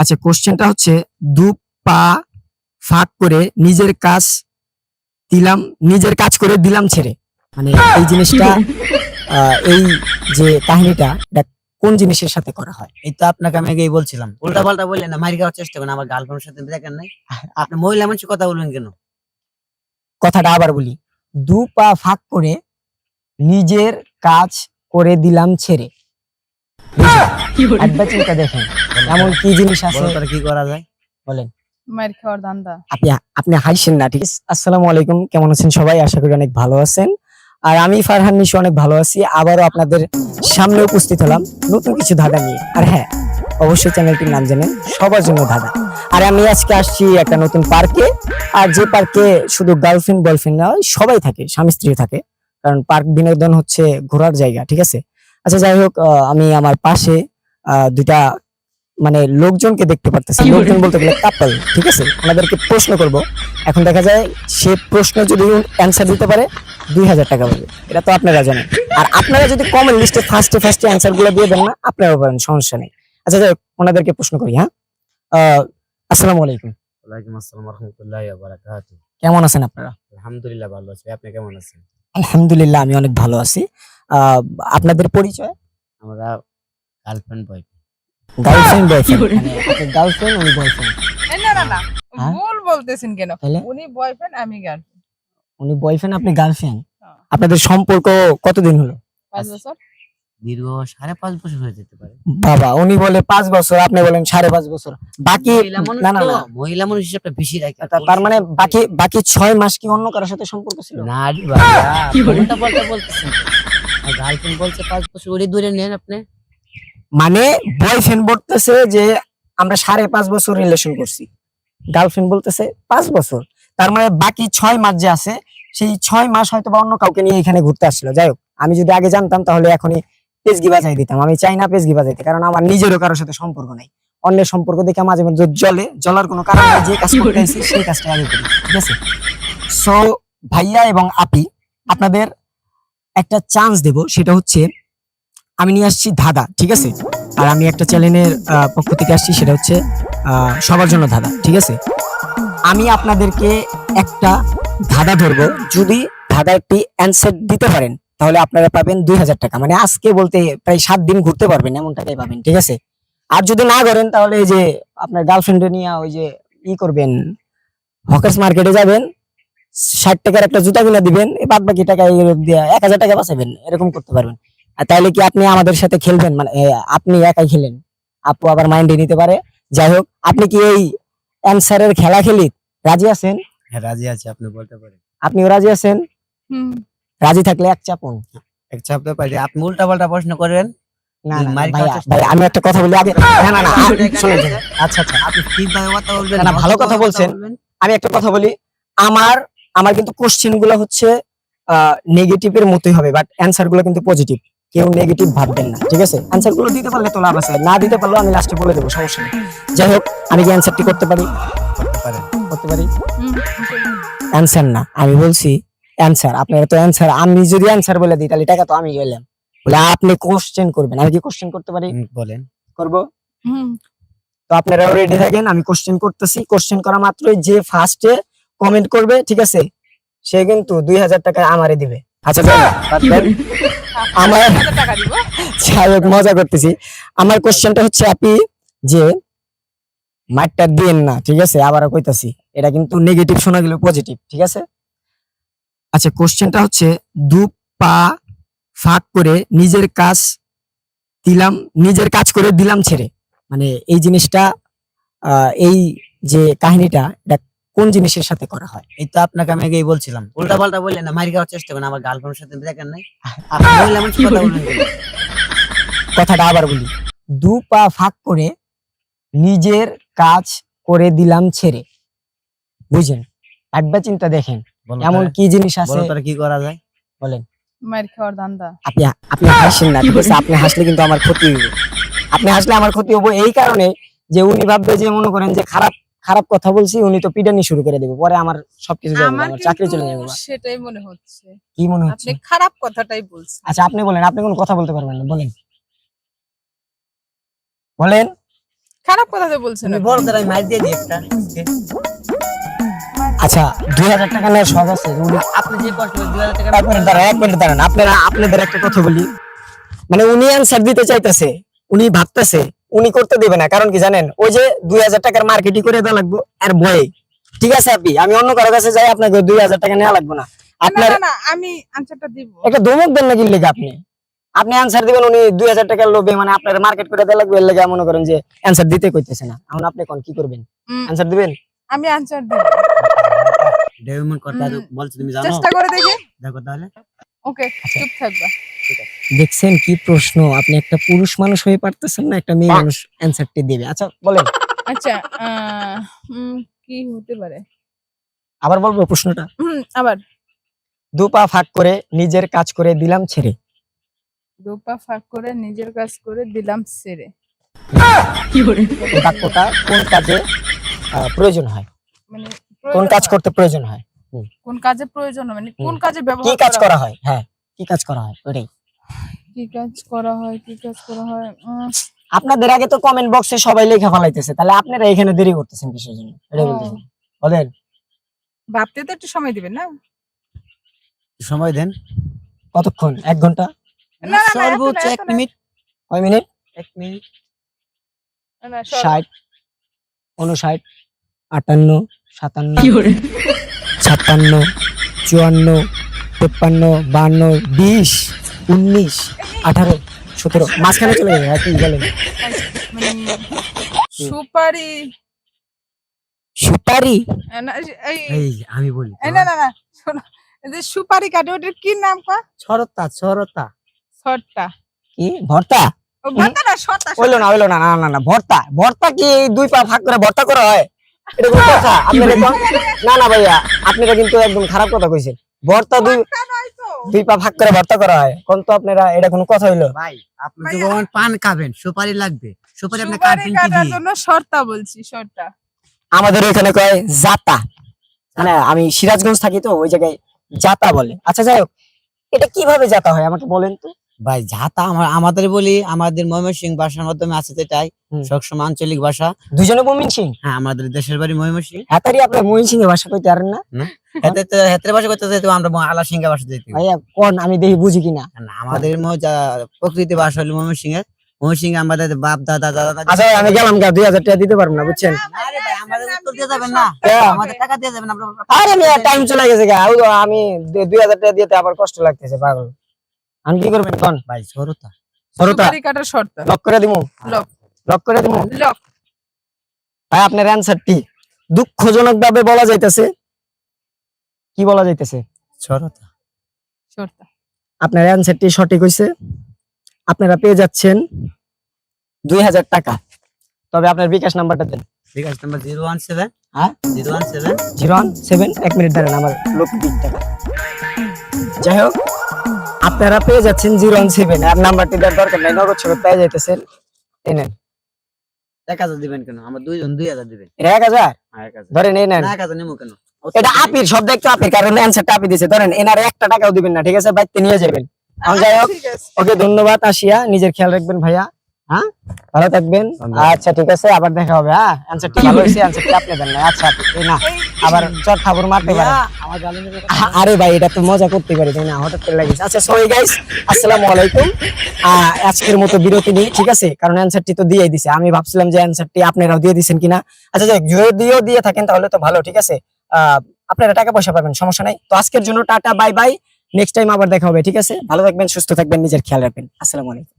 আচ্ছা কোশ্চেনটা হচ্ছে দু পা ফাঁক করে নিজের কাজ দিলাম নিজের কাজ করে দিলাম ছেড়ে। মানে এই জিনিসটা এই যে কাহিনীটা এটা কোন জিনিসের সাথে করা হয়? এই তো আপনাকে আমি আগেই বলছিলাম। উল্টা পাল্টা বললেন না মারি খাওয়ার চেষ্টা করেন আমার গার্লফ্রেন্ডের সাথে দেখেন নাই। আপনি মহিলা মানুষ কথা বলবেন কেন? কথাটা আবার বলি। দু পা ফাঁক করে নিজের কাজ করে দিলাম ছেড়ে। একবার চিন্তা দেখেন এমন কি জিনিস আছে? কি করা যায়? বলেন। মার খাওয়ার ধান্দা আপনি আপনি হাইছেন না ঠিক আছে? আসসালামু আলাইকুম কেমন আছেন সবাই? আশা করি অনেক ভালো আছেন। আর আমি ফারহান নিশু অনেক ভালো আছি। আবারও আপনাদের সামনে উপস্থিত হলাম নতুন কিছু ধাঁধা নিয়ে। আর হ্যাঁ অবশ্যই চ্যানেলটির নাম জানেন সবার জন্য ধাঁধা। আর আমি আজকে আসছি একটা নতুন পার্কে। আর যে পার্কে শুধু গার্লফ্রেন্ড বয়ফ্রেন্ড নয় সবাই থাকে স্বামী স্ত্রী থাকে। কারণ পার্ক বিনোদন হচ্ছে ঘোরার জায়গা ঠিক আছে? আচ্ছা যাই হোক আহ, আমি আমার পাশে আহ, দুটা মানে লোকজনকে দেখতে পারতেছি। লোকজন বলতে গেলে কাপল ঠিক আছে? ওনাদেরকে প্রশ্ন করব। এখন দেখা যায় সে প্রশ্ন যদি অ্যান্সার দিতে পারে দুই হাজার টাকা পাবে। এটা তো আপনারা জানেন। আর আপনারা যদি কমেন্ট লিস্টে ফার্স্টে ফার্স্টে অ্যান্সারগুলো দিয়ে দেন না আপনারাও পারেন সমস্যা নেই। আচ্ছা যাই হোক, ওনাদেরকে প্রশ্ন করি হ্যাঁ? আহ, আসসালামু আলাইকুম। ওয়ালাইকুম আসসালাম রহমতুল্লাহ বারাকাতু কেমন আছেন আপনারা? আলহামদুলিল্লাহ ভালো আছি। আপনি কেমন আছেন? আলহামদুলিল্লাহ আমি অনেক ভালো আছি। আহ, আপনাদের পরিচয়? আমরা girlfriend boy girlfriend boyfriend girlfriend উনি বয়ফ্রেন্ড এই না না না। হ্যাঁ? ভুল বলতেছেন কেন? উনি বয়ফ্রেন্ড আমি গার্লফ্রেন্ড উনি বয়ফ্রেন্ড আপনি গার্লফ্রেন্ড হ্যাঁ। আপনাদের সম্পর্ক কতদিন হলো? পাঁচ বছর? দীর্ঘ সাড়ে পাঁচ বছর হয়ে যেতে পারে। বাবা উনি বলে পাঁচ বছর আপনি বলেন সাড়ে পাঁচ বছর। বাকি মহিলা মানুষ না না না। মহিলা মানুষ হিসেবে বেশি রাখে। তার মানে বাকি বাকি ছয় মাস কি অন্য কারোর সাথে সম্পর্ক ছিল? না কি বলে? উল্টা বলতেছেন। গার্লফ্রেন্ড বলছে পাঁচ বছর ওরে দূরে নেন আপনি। মানে বয়ফ্রেন্ড বলতেছে যে, আমরা সাড়ে পাঁচ বছর রিলেশন করছি। গার্লফ্রেন্ড বলতেছে পাঁচ বছর। তার মানে বাকি ছয় মাস যে আছে, সেই ছয় মাস হয়তো বা অন্য কাউকে নিয়ে এখানে ঘুরতে আসছিল। যাই হোক, আমি যদি আগে জানতাম তাহলে এখনই পেজগি বাজাই দিতাম। আমি চাই না পেজগি বাজাইতে, কারণ আমার নিজেরও কারোর সাথে সম্পর্ক নাই। অন্যের সম্পর্ক দেখে মাঝে মধ্যে জলে জ্বলার কোনো কারণ যে কাজ কি করতে বলে? সেই কাজটা আগে করি, ঠিক আছে? সো ভাইয়া এবং আপি, আপনাদের একটা চান্স দেব, সেটা হচ্ছে আমি নিয়ে আসছি ধাঁধা, ঠিক আছে? আর আমি একটা চ্যানেলের পক্ষ থেকে আসছি, সেটা হচ্ছে সবার জন্য ধাঁধা, ঠিক আছে? আমি আপনাদেরকে একটা ধাঁধা ধরবো, যদি ধাঁধা একটি অ্যান্সার দিতে পারেন, তাহলে আপনারা পাবেন দুই হাজার টাকা। মানে আজকে বলতে প্রায় সাত দিন ঘুরতে পারবেন এমন টাকাই পাবেন, ঠিক আছে? আর যদি না করেন, তাহলে যে আপনার গার্লফ্রেন্ডে নিয়ে ওই যে ই করবেন, হকার্স মার্কেটে যাবেন, ষাট টাকার একটা জুতা কিনে দিবেন বাদ বাকি টাকা এক হাজার টাকা বাঁচাবেন, এরকম করতে পারবেন। আর তাহলে কি আপনি আমাদের সাথে খেলবেন? মানে আপনি একাই খেলেন। আপু আবার মাইন্ডে নিতে পারে। যাই হোক আপনি কি এই অ্যান্সারের খেলা খেলি? রাজি আছেন? হ্যাঁ রাজি আছে আপনি বলতে পারেন। আপনিও রাজি আছেন? হুম। রাজি থাকলে এক চাপুন। এক চাপতে পারি আপনি উল্টা পাল্টা প্রশ্ন করেন। না না, ভাইয়া, আমি একটা কথা বলি আগে। না না না শুনেন। আচ্ছা আচ্ছা। আপনি ঠিকভাবে কথা বলবেন? না, ভালো কথা বলছেন। আমি একটা কথা বলি। আমার আমার কিন্তু কোশ্চেনগুলো হচ্ছে নেগেটিভের মতোই হবে বাট অ্যান্সারগুলো কিন্তু পজিটিভ কেউ নেগেটিভ ভাববেন না ঠিক আছে? অ্যান্সারগুলো দিতে পারলে তো লাভ আছে না দিতে পারলেও আমি লাস্টে বলে দেবো সমস্যা নেই। যাই হোক আমি কি অ্যান্সারটি করতে পারি? করতে পারি অ্যান্সার না আমি বলছি অ্যান্সার আপনারা তো অ্যান্সার আমি যদি অ্যান্সার বলে দিই তাহলে টাকা তো আমি গেলাম। বলে আপনি কোশ্চেন করবেন আমি কি কোশ্চেন করতে পারি? বলেন। করব? তো আপনারা রেডি থাকেন আমি কোশ্চেন করতেছি কোশ্চেন করা মাত্রই যে ফার্স্টে কমেন্ট করবে ঠিক আছে? সে কিন্তু দুই হাজার টাকা আমারে দিবে। আচ্ছা? আমার যাই মজা করতেছি। আমার কোশ্চেনটা হচ্ছে আপনি যে মাঠটা দিন না ঠিক আছে? আবারও কইতাছি এটা কিন্তু নেগেটিভ শোনা গেল পজিটিভ ঠিক আছে? আচ্ছা কোশ্চেনটা হচ্ছে দু পা ফাঁক করে নিজের কাজ দিলাম নিজের কাজ করে দিলাম ছেড়ে। মানে এই জিনিসটা আহ, এই যে কাহিনীটা এটা কোন জিনিসের সাথে করা হয়? এই তো আপনাকে আমি আগেই বলছিলাম। উল্টা পাল্টা বললেন না মারি খাওয়ার চেষ্টা করেন আমার গার্লফ্রেন্ডের সাথে দেখেন নাই। আপনি কথা? কথাটা আবার বলি। দু পা ফাঁক করে নিজের কাজ করে দিলাম ছেড়ে। বুঝেন একবার চিন্তা দেখেন এমন কি জিনিস আছে? বলো তাহলে কি করা যায়? বলেন। মার খাওয়ার ধান্দা। আপনি আপনি হাসেন না ঠিক আছে? আপনি হাসলে কিন্তু আমার ক্ষতি হবে আপনি হাসলে আমার ক্ষতি হবে এই কারণে যে উনি ভাববে যে মনে করেন যে খারাপ খারাপ কথা বলছি উনি তো পিটানি শুরু করে দেবে পরে আমার সবকিছু যাবে আমার চাকরি চলে যাবে। সেটাই মনে হচ্ছে। কি মনে আপনি হচ্ছে? খারাপ কথাটাই বলছেন। আচ্ছা আপনি বলেন আপনি কোনো কথা বলতে পারবেন না বলেন। বলেন। খারাপ কথা তো বলছেন আপনি। বড় আমি মার দিয়ে দিই একটা। আচ্ছা দুই হাজার টাকা নেওয়ার শখ আছে উনি আপনি যে কষ্ট করে দুই হাজার টাকা এক মিনিট দাঁড়ান এক মিনিট দাঁড়ান আপনারা আপনাদের একটা কথা বলি। মানে উনি অ্যান্সার দিতে চাইতেছে উনি ভাবতেছে উনি করতে দেবে না। কারণ কি জানেন? ওই যে দুই হাজার টাকার মার্কেটিং করে দেওয়া লাগবে আর ভয়ে। ঠিক আছে আপনি? আমি অন্য কারও কাছে যাই আপনাকে দুই হাজার টাকা নেওয়া লাগবে না। না আপনার না না আমি আনসারটা দিব। একটা ধমক দেন নাকি লেগে আপনি? আপনি অ্যান্সার দিবেন উনি দুই হাজার টাকার লোভে মানে আপনার মার্কেট করে দেওয়া লাগবে এর লেগে মনে করেন যে অ্যান্সার দিতে কইতেছে না। এখন আপনি কোন কি করবেন? দিবেন? আমি আনসার দিব। ডেভিমন করতে বলছো তুমি জানো? চেষ্টা করে দেখি। দেখো তাহলে। ওকে চুপ থাকবা। দেখছেন কি প্রশ্ন? আপনি একটা পুরুষ মানুষ হয়ে পারতেছেন না একটা মেয়ে মানুষ অ্যান্সারটি দেবে। আচ্ছা বলেন। আচ্ছা কি হতে পারে? আবার বলব প্রশ্নটা? আবার। দু পা ফাঁক করে নিজের কাজ করে দিলাম ছেড়ে। দোপা ফাঁক করে নিজের কাজ করে দিলাম সেরে এই বাক্যটা কোন কাজে আহ, প্রয়োজন হয়? মানে কোন কাজ করতে প্রয়োজন হয়? কোন কাজে প্রয়োজন মানে কোন। কাজে কি কাজ করা করা হয়? হ্যাঁ কি কাজ করা হয়? ওটাই। কি কাজ করা হয় কি কাজ করা হয় আপনাদের আগে তো কমেন্ট বক্সে সবাই লেখা ফেলাইতেছে তাহলে আপনারা এখানে দেরি করতেছেন কিসের জন্য? এটা ও। বলতেছেন বলেন। ভাবতে তো একটু সময় দিবেন না? সময় দেন। কতক্ষণ? এক ঘণ্টা? না, না, না, সর্বোচ্চ এক মিনিট। কয় মিনিট? এক মিনিট। ষাট উনষাট আটান্ন সাতান্ন ছাপ্পান্ন চুয়ান্ন তেপ্পান্ন বান্ন বিশ। উনিশ আঠারো সতেরো মাঝখানে চলে বলেন মানে সুপারি। সুপারি? এই আমি বলি না না না শোনো যে সুপারি কাটে ওটার কি নাম কয়? ছরতা ছরতা শর্টটা কি? ভর্তা? না না না না ভর্তা। ভর্তা কি দুই পা ফাঁক করে ভর্তা করা হয়? এটা কথা। আপনারা কোন- না না ভাইয়া আপনারা কিন্তু একদম খারাপ কথা কইছেন। ভর্তা দুই দুই পা ফাঁক করে ভর্তা করা হয়। কোন তো আপনারা এটা কোনো কথা হইল? ভাই আপনি। যখন পান খাবেন সুপারি লাগবে। সুপারি আপনি কাটবেন কি দিয়ে? জন্য শর্তা বলছি শর্তা। আমাদের এখানে কয় জাতা। মানে আমি সিরাজগঞ্জ থাকি তো ওই জায়গায় জাতা বলে। আচ্ছা যাই হোক এটা কীভাবে জাতা হয় আমাকে বলেন তো? ভাই যাতা আমার আমাদের বলি আমাদের ময়মনসিং ভাষার মাধ্যমে আছে যেটাই। সবসময় আঞ্চলিক ভাষা। দুজনে মমিন সিং হ্যাঁ আমাদের দেশের বাড়ি ময়মনসিং। হাতারি আপনার মমিন সিং এর ভাষা কইতে পারেন না? হেতে তো হেতের ভাষা করতে যেতে আমরা আলা ভাষা যেতে ভাইয়া কোন? আমি দেখি বুঝি কিনা। আমাদের প্রকৃতি ভাষা হলো ময়মনসিং এর ময়মনসিং আমাদের বাপ দাদা দাদা আচ্ছা আমি গেলাম গা দুই হাজার টাকা দিতে পারব না বুঝছেন? আরে দিয়ে হ্যাঁ। দিয়ে টাইম চলে গেছে আমি দুই হাজার টাকা দিতে আবার কষ্ট লাগতেছে পাগল। আমি কি করবেন কোন? ভাই সরতা। সরতা। সুপারি কাটার শর্টটা লক করে দিমু। লক লক করে দিমু? লক ভাই আপনার অ্যান্সারটি দুঃখজনক ভাবে বলা যাইতেছে। কি বলা যাইতেছে? সরতা। শর্টটা আপনার অ্যান্সারটি সঠিক হয়েছে আপনারা পেয়ে যাচ্ছেন দুই হাজার টাকা। তবে আপনার বিকাশ নাম্বারটা দেন। আছে নাম্বার জিরো ওয়ান সেভেন। হ্যাঁ? Zero one seven. Zero one seven এক মিনিট দাঁড়ান আমার লোক টাকা যাই হোক আপনারা পেয়ে যাচ্ছেন জিরো ওয়ান সেভেন। আর নাম্বারটি দেওয়ার দরকার নাই নগদ সগদ পেয়ে যাইতেছেন। এই নেন। এক হাজার দিবেন কেন? আমার দুইজন দুই হাজার দিবেন। হ্যাঁ, এক হাজার। ধরেন এই নেন। এক হাজার নেব কেন? এটা আপির শব্দ একটু আপির কারণ অ্যান্সারটা আপি দিছে। ধরেন এনার একটা টাকাও দিবেন না ঠিক আছে? বাইতে নিয়ে যাবেন। যাই হোক ওকে ধন্যবাদ আসিয়া। নিজের খেয়াল রাখবেন ভাইয়া। হ্যাঁ? ভালো থাকবেন। আচ্ছা ঠিক আছে আবার দেখা হবে হ্যাঁ? অ্যান্সারটি ভালো হয়েছে অ্যান্সারটি আপনি দেন না আচ্ছা না আবার চট খাবার মারতে আ- আরে ভাই এটা তো মজা করতে পারি তাই না? হঠাৎ করে লাগিয়েছে। আচ্ছা সরি গাইস আসসালামু আলাইকুম। আজকের মতো বিরতি নেই ঠিক আছে? কারণ অ্যান্সারটি তো দিয়ে দিছে। আমি ভাবছিলাম যে অ্যান্সারটি আপনারাও দিয়ে দিছেন কিনা। আচ্ছা যাক যদিও দিয়ে থাকেন তাহলে তো ভালো ঠিক আছে? আহ, আপনারা টাকা পয়সা পাবেন সমস্যা নাই। তো আজকের জন্য tata bye bye next time আবার দেখা হবে ঠিক আছে? ভালো থাকবেন সুস্থ থাকবেন নিজের খেয়াল রাখবেন। আসসালামু আলাইকুম।